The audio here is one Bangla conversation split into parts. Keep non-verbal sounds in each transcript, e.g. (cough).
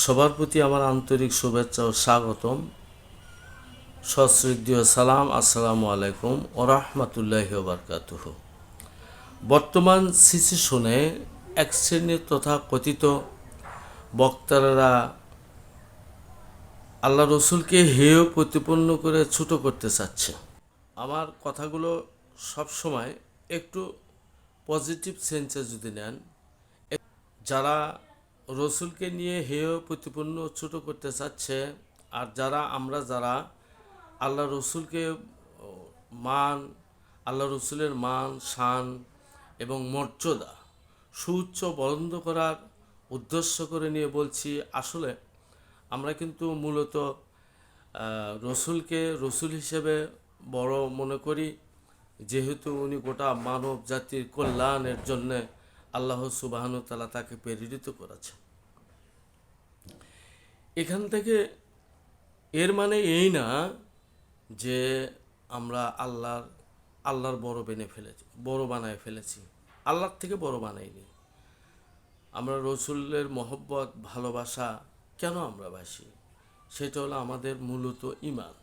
সবার প্রতি আমার আন্তরিক শুভেচ্ছা ও স্বাগতম। সশ্রদ্ধীয় সালাম, আসসালামু আলাইকুম ও রহমতুল্লাহ বারকাতুহ। বর্তমান সিচুয়েশনে এক শ্রেণির তথা কথিত বক্তারা আল্লাহ রসুলকে হেয় প্রতিপন্ন করে ছোট করতে চাচ্ছে। আমার কথাগুলো সবসময় একটু পজিটিভ সেন্সে যদি নেন যারা রসুলকে নিয়ে হেয় প্রতিপন্ন ছোট করতে চাচ্ছে, আর যারা আমরা যারা, আল্লাহ রসুলকে মান, আল্লাহ রসুলের মান, শান এবং মর্যাদা সুউচ্চ বন্ধ করার উদ্দেশ্য করে নিয়ে বলছি। আসলে আমরা কিন্তু মূলত রসুলকে রসুল হিসেবে বড় মনে করি, যেহেতু উনি গোটা মানব জাতির কল্যাণের জন্যে আল্লাহ সুবাহানু তালা তাকে প্রেরিত করেছে এখান থেকে এর মানে এই না যে আমরা আল্লাহর আল্লাহর বড় বেনে ফেলেছি, বড় বানায় ফেলেছি। আল্লাহর থেকে বড় বানাইনি। আমরা রসুলের মহব্বত, ভালোবাসা কেন আমরা বাসি? সেটা হলো আমাদের মূলত ইমান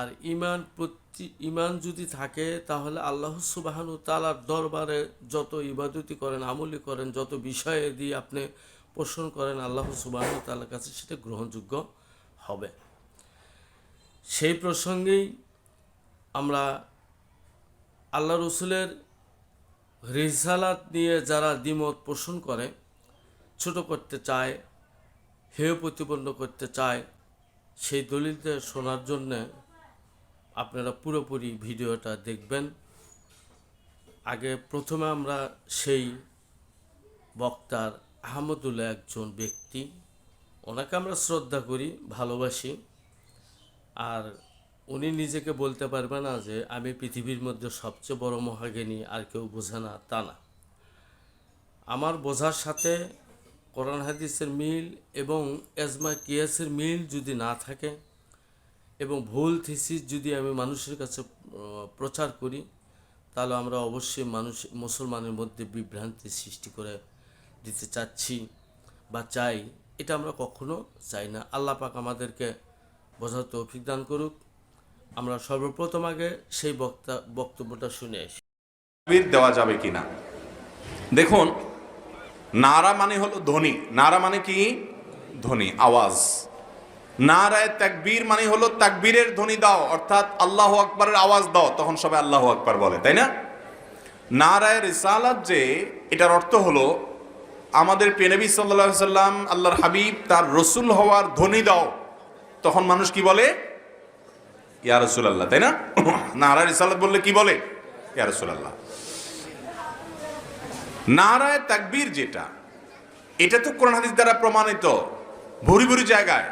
আর ইমান প্রতি ইমান যদি থাকে, তাহলে আল্লাহ সুবাহানু তালার দরবারে যত ইবাদতি করেন আমলি করেন, যত বিষয়ে দিয়ে আপনি পোষণ করেন, আল্লাহ সুবাহানু তালার কাছে সেটা গ্রহণযোগ্য হবে। সেই প্রসঙ্গেই আমরা আল্লাহ রসুলের রিসালাত নিয়ে যারা দ্বিমত পোষণ করে, ছোট করতে চায়, হেয় প্রতিপন্ন করতে চায়, সেই দলিলটা শোনার জন্যে আপনারা পুরোপুরি ভিডিওটা দেখবেন। আগে প্রথমে আমরা সেই বক্তার আহমদুল্লাহ একজন ব্যক্তি। ওনাকে আমরা শ্রদ্ধা করি, ভালোবাসি। আর উনি নিজেকে বলতে পারবে না যে, আমি পৃথিবীর মধ্যে সবচেয়ে বড় মহাজ্ঞানী আর কেউ বোঝে না, তা না। আমার বোঝার সাথে কোরআন হাদিসের মিল এবং এজমা কিয়াসের মিল যদি না থাকে এবং ভুল থিসিস যদি আমি মানুষের কাছে প্রচার করি, তাহলে আমরা অবশ্যই মানুষ, মুসলমানের মধ্যে বিভ্রান্তি সৃষ্টি করে দিতে চাচ্ছি বা চাই। এটা আমরা কখনো চাই না। আল্লাহ পাক আমাদেরকে বোঝার তৌফিক দান করুক। আমরা সর্বপ্রথম আগে সেই বক্তা, বক্তব্যটা শুনে আসি। দেওয়া যাবে কি না দেখুন, নারা মানে হলো ধ্বনি। নারা মানে কি? ধ্বনি, আওয়াজ। নারায় তাকবীর মানে হলো তাকবীরের ধ্বনি দাও, অর্থাৎ আল্লাহ আকবরের আওয়াজ দাও, তখন সবাই আল্লাহ আকবর বলে, তাই না? নারায় রিসালাত যে, এটার অর্থ হলো আমাদের পেনবী সাল্লাহ সাল্লাম, আল্লাহর হাবিব তার রসুল হওয়ার ধ্বনি দাও, তখন মানুষ কি বলে? ইয়া রসুলাল্লাহ, তাই না? (coughs) নারা রিসালাত বললে কি বলে? ইয়া রসুলাল্লাহ। নারায় তাকবীর যেটা, এটা তো কোরআন হাদিস দ্বারা প্রমাণিত, ভুরি ভুরি জায়গায়।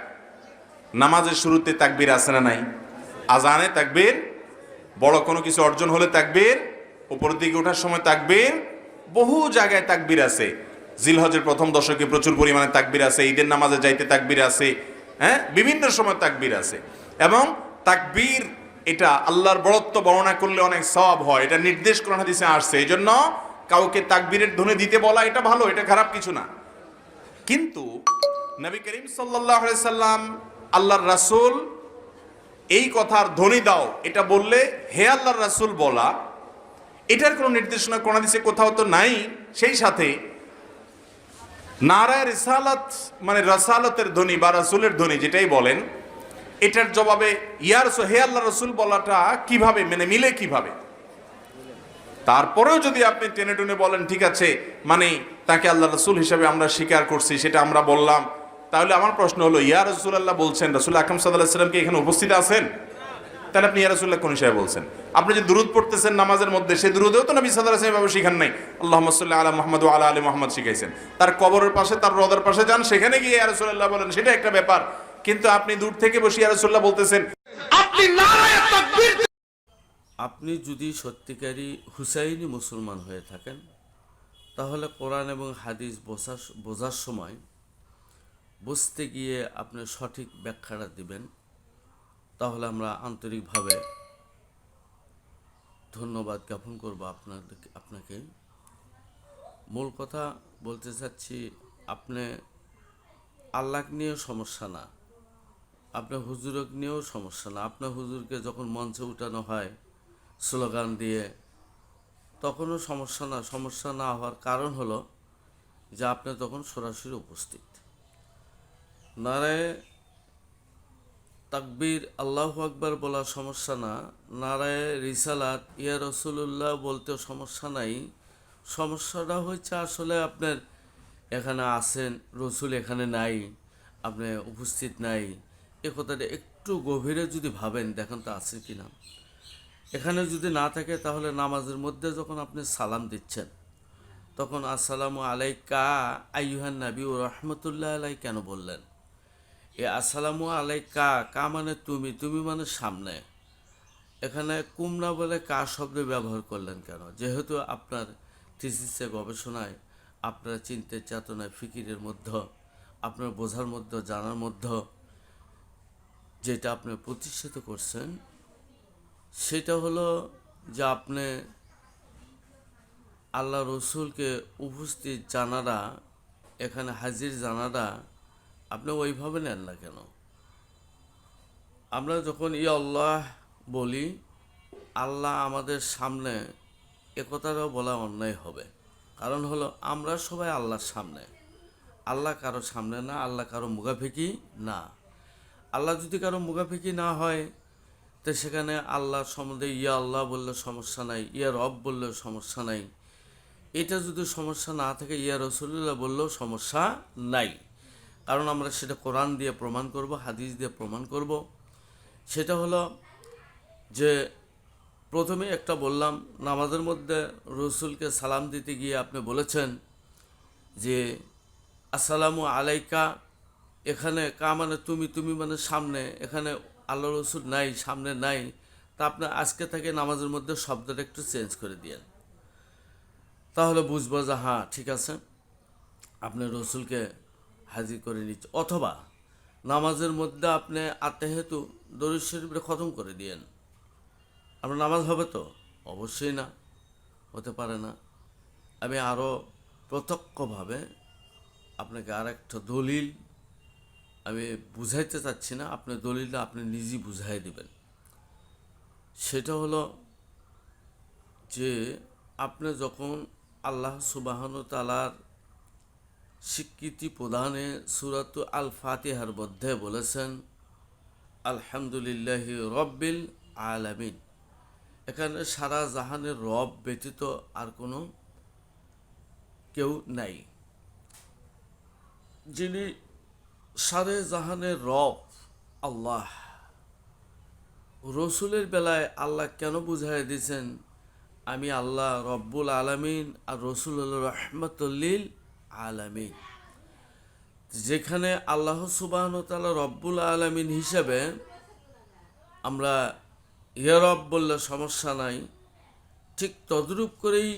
নামাজের শুরুতে তাকবীর আছে না নাই? আজানে তাকবীর, বড় কোনো কিছু অর্জন হলে তাকবীর, উপরের দিকে ওঠার সময় তাকবীর, বহু জায়গায় তাকবীর আছে। জিলহজের প্রথম দশকে প্রচুর পরিমাণে তাকবীর আছে, ঈদের নামাজে যাইতে তাকবীর আছে হ্যাঁ? বিভিন্ন সময় তাকবীর আছে। এবং তাকবীর, এটা আল্লাহর বড়ত্ব বর্ণনা করলে অনেক সব হয়। এটা নির্দেশ কোরআন হাদিসে আসছে। এই জন্য কাউকে তাকবীরের ধ্বনি দিতে বলা এটা ভালো, এটা খারাপ কিছু না। কিন্তু নবী করিম সাল্লাহ সাল্লাম আল্লাহর রাসূল এই কথার ধ্বনি দাও। এটা বললে, হে আল্লাহর রাসূল বলা। এটার কোনো নির্দেশনা, কোন দিছে কোথাও তো নাই। সেই সাথে নারায় রিসালাত মানে রাসালতের ধ্বনি বা রাসূলের ধ্বনি যেটাই বলেন, এটার জবাবে ইয়ার হে আল্লাহ রসুল বলাটা কীভাবে মানে মিলে কীভাবে? তারপরেও যদি আপনি টেনে টুনে বলেন, ঠিক আছে মানে তাকে আল্লাহ রসুল হিসাবে আমরা স্বীকার করছি, সেটা আমরা বললাম। তাহলে আমার প্রশ্ন হলো ইয়া রসুল আল্লাহ বলছেন রসুল আকরম সাল্লাহ সাল্লাম কি এখানে উপস্থিত আছেন? তাহলে আপনি ইয়া রসুল্লাহ কোন হিসাবে বলছেন? আপনি যে দুরুদ পড়তেছেন নামাজের মধ্যে সেই দুরুদেও তো নবী সাল্লাহ সাল্লাম এভাবে শিখান নাই। আল্লাহ আলা মোহাম্মদ আলা আলী মোহাম্মদ শিখাইছেন। তার কবরের পাশে তার রদের পাশে যান সেখানে গিয়ে ইয়া রসুল্লাহ বলেন সেটা একটা ব্যাপার। কিন্তু আপনি দূর থেকে বসে ইয়া রসুল্লাহ বলতেছেন আপনি যদি সত্যিকারী হুসাইনি মুসলমান হয়ে থাকেন তাহলে কোরআন এবং হাদিস বোঝার বোঝার সময় বুঝতে গিয়ে আপনি সঠিক ব্যাখ্যাটা দিবেন, তাহলে আমরা আন্তরিকভাবে ধন্যবাদ জ্ঞাপন করব আপনাদেরকে আপনাকে। মূল কথা বলতে চাচ্ছি, আপনি আল্লাহ নিয়েও সমস্যা না আপনার হুজুরক নিয়েও সমস্যা না। আপনার হুজুরকে যখন মঞ্চে উঠানো হয় স্লোগান দিয়ে, তখনও সমস্যা না। সমস্যা না হওয়ার কারণ হলো যে আপনি তখন সরাসরি উপস্থিত। নারায় তাকবীর আল্লাহ আকবার বলা সমস্যা না। নারায় রিসালাত, ইয়া রসুল্লাহ বলতেও সমস্যা নাই। সমস্যাটা হচ্ছে আসলে আপনার এখানে আছেন, রসুল এখানে নাই, আপনি উপস্থিত নাই। এ কথাটা একটু গভীরে যদি ভাবেন, দেখেন তো আছে কি না এখানে যদি না থাকে তাহলে নামাজের মধ্যে যখন আপনি সালাম দিচ্ছেন, তখন আসসালামু আলাইকা, আইয়ুহান নবী ও রহমতুল্লাহ আলাই কেন বললেন? এ, আসসালামু আলাইকা কা মানে তুমি? তুমি মানে সামনে। এখানে কুম না বলে কা শব্দ ব্যবহার করলেন কেন? যেহেতু আপনার থিসিসে গবেষণায়, আপনার চিন্তার চেতনায়, ফিকিরের মধ্যে, আপনার বোঝার মধ্যে, জানার মধ্যে যেটা আপনি প্রতিষ্ঠিত করছেন, সেটা হলো যে আপনি আল্লাহ রসুলকে উপস্থিত জানারা, এখানে হাজির জানারা আপনি ওইভাবে নেন না কেন? আমরা যখন ই আল্লাহ বলি, আল্লাহ আমাদের সামনে একথাটাও বলা অন্যায় হবে। কারণ হলো, আমরা সবাই আল্লাহর সামনে। আল্লাহ কারও সামনে না, আল্লাহ কারও মুখাফেকি না। আল্লাহ যদি কারও মুখাফেকি না হয়, তো সেখানে আল্লাহ সম্বন্ধে ইয়া আল্লাহ বললে সমস্যা নাই, ইয়া রব বললে সমস্যা নাই। এটা যদি সমস্যা না থাকে, ইয়া রসুল্লাহ বললেও সমস্যা নাই। কারণ আমরা সেটা কোরআন দিয়ে প্রমাণ করব, হাদিস দিয়ে প্রমাণ করব। সেটা হলো যে প্রথমে একটা বললাম, নামাজের মধ্যে রসুলকে সালাম দিতে গিয়ে আপনি বলেছেন যে, আসসালামু আলাইকা, এখানে কা মানে তুমি তুমি মানে সামনে, এখানে আল্লাহ রসুল নাই, সামনে নাই। তা আপনি আজকে থেকে নামাজের মধ্যে শব্দটা একটু চেঞ্জ করে দিয়েন। তাহলে বুঝব যে হ্যাঁ ঠিক আছে। আপনি রসুলকে হাজির করে নিচ্ছে। অথবা নামাজের মধ্যে আপনি আত্মাহেতু দরুদ শরীফটা খতম করে দিয়েন। আপনার নামাজ হবে তো? অবশ্যই না। হতে পারে না। আমি আরও প্রত্যক্ষভাবে আপনাকে আর একটা দলিল আমি বুঝাইতে চাচ্ছি না। আপনি দলিলটা আপনি নিজেই বুঝাই দিবেন। সেটা হলো যে আপনি যখন আল্লাহ সুবাহন তালার স্বীকৃতি প্রদানে সুরাত আল ফাতিহার মধ্যে বলেছেন, আলহামদুলিল্লাহ রব্বিল আলামিন। এখানে সারা জাহানের রব ব্যতীত আর কোনো কেউ নাই। যিনি সারে জাহানের রব, আল্লাহ। রসুলের বেলায় আল্লাহ কেন বুঝাই দিয়েছেন, আমি আল্লাহ রব্বুল আলামিন আর রসুল রহমতুল্লিল আলামিন। যেখানে আল্লাহ সুবাহন তালা রব্বুল আলামিন হিসেবে আমরা ইয়ারব বললে সমস্যা নাই, ঠিক তদ্রূপ করেই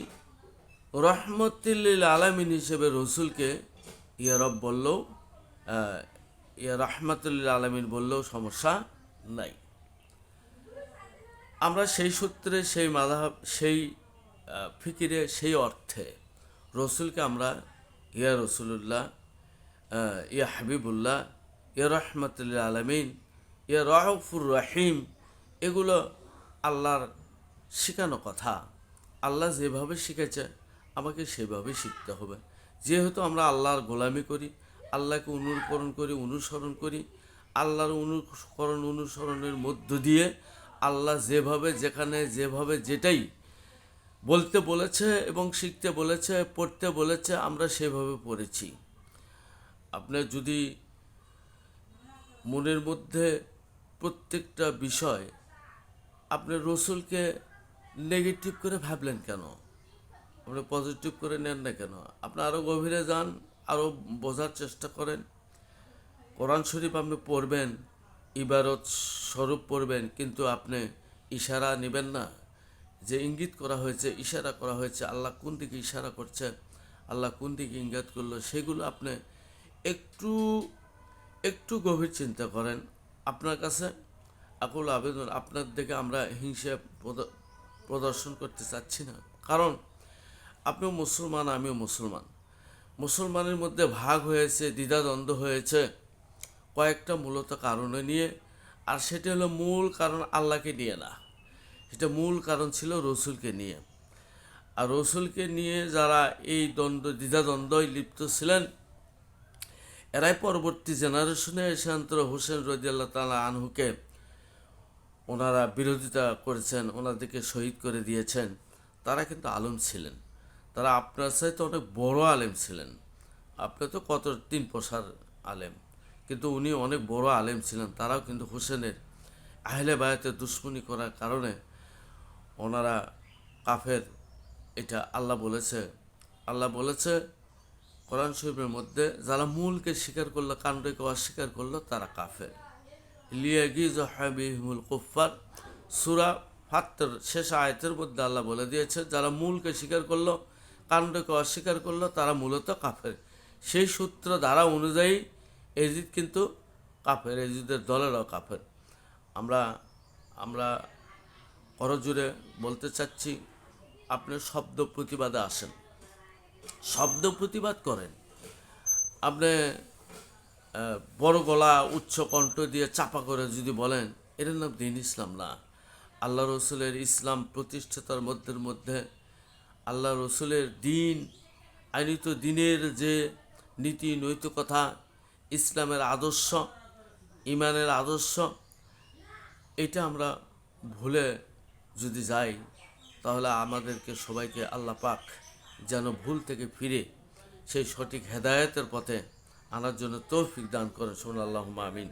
রহমতুল্লিল আলামিন হিসেবে রসুলকে ইয়ারব বললেও ইয়া রহমতুল্লিল আলামিন বললেও সমস্যা নাই। আমরা সেই সূত্রে, সেই মাধাব সেই ফিকিরে, সেই অর্থে রসুলকে আমরা ইয়া রসুল্লাহ ইয়া হাবিবুল্লাহ, ইয়া রহমতুল্লাহ আলমিন, ইয়া রহফুর রহিম, এগুলো আল্লাহর শেখানো কথা। আল্লাহ যেভাবে শিখেছে, আমাকে সেভাবে শিখতে হবে। যেহেতু আমরা আল্লাহর গোলামি করি, আল্লাহকে অনুকরণ করি, অনুসরণ করি, আল্লাহর অনুকরণ, অনুসরণের মধ্য দিয়ে আল্লাহ যেভাবে, যেখানে, যেভাবে, যেটাই বলতে বলেছে এবং শিখতে বলেছে, পড়তে বলেছে, আমরা সেভাবে পড়েছি। আপনার যদি মনের মধ্যে প্রত্যেকটা বিষয় আপনি রসুলকে নেগেটিভ করে ভাবলেন কেন? আপনি পজিটিভ করে নেন না কেন? আপনি আরও গভীরে যান আরও বোঝার চেষ্টা করেন। কোরআন শরীফ আপনি পড়বেন, ইবারত স্বরূপ পড়বেন, কিন্তু আপনি ইশারা নেবেন না। যে ইঙ্গিত করা হয়েছে, ইশারা করা হয়েছে, আল্লাহ কোন দিকে ইশারা করছে, আল্লাহ কোন দিকে ইঙ্গিত করল, সেগুলো আপনি একটু একটু গভীর চিন্তা করেন। আপনার কাছে আকুল আবেদন, আপনার দিকে আমরা হিংসা প্রদ- প্রদর্শন করতে চাচ্ছি না। কারণ আপনিও মুসলমান, আমিও মুসলমান। মুসলমানের মধ্যে ভাগ হয়েছে, দ্বিধাদ্বন্দ্ব হয়েছে কয়েকটা মূলত কারণে নিয়ে, আর সেটি হলো মূল কারণ আল্লাহকে নিয়ে না। সেটা মূল কারণ ছিল রসুলকে নিয়ে। আর রসুলকে নিয়ে যারা এই দ্বন্দ্ব, দ্বিধাদ্বন্দ্বয় লিপ্ত ছিলেন, এরাই পরবর্তী জেনারেশনে অন্তর হোসেন রদিয়াল্লাহ তালা আনহুকে ওনারা বিরোধিতা করেছেন, ওনাদেরকে শহীদ করে দিয়েছেন। তারা কিন্তু আলম ছিলেন। তারা আপনার সাথে অনেক বড় আলেম ছিলেন। আপনি তো কত তিন প্রসার আলেম, কিন্তু উনি অনেক বড় আলেম ছিলেন। তারাও কিন্তু হোসেনের আহলে বায়াতে দুশ্মনী করার কারণে ওনারা কাফের। এটা আল্লাহ বলেছে। আল্লাহ বলেছে, কোরআন শরীফের মধ্যে যারা মূলকে স্বীকার করল কাণ্ডকে অস্বীকার করল, তারা কাফের। লিয়াগিজ হাবিহিমুল কুফার সুরা ফাত্তর শেষ আয়তের মধ্যে আল্লাহ বলে দিয়েছে, যারা মূলকে স্বীকার করল কাণ্ডকে অস্বীকার করল, তারা মূলত কাফের। সেই সূত্র দ্বারা অনুযায়ী এজিদ কিন্তু কাফের, এজিদের দলেরও কাফের। আমরা আমরা করজুড়ে বলতে চাচ্ছি, আপনি শব্দ প্রতিবাদে আসেন। শব্দ প্রতিবাদ করেন। আপনি বড় গলা উচ্চ কণ্ঠ দিয়ে চাপা করে যদি বলেন এটার নাম দিন ইসলাম না। আল্লাহ রসুলের ইসলাম প্রতিষ্ঠাতার মধ্যের মধ্যে আল্লাহ রসুলের দিন, আইনিত দিনের যে নীতি নৈতিকতা, ইসলামের আদর্শ, ইমানের আদর্শ, এটা আমরা ভুলে যদি যাই, তাহলে আমাদেরকে সবাইকে আল্লাহ পাক যেন ভুল থেকে ফিরে সেই সঠিক হেদায়তের পথে আনার জন্য তৌফিক দান করেন। সোনাল্লাহ মামিন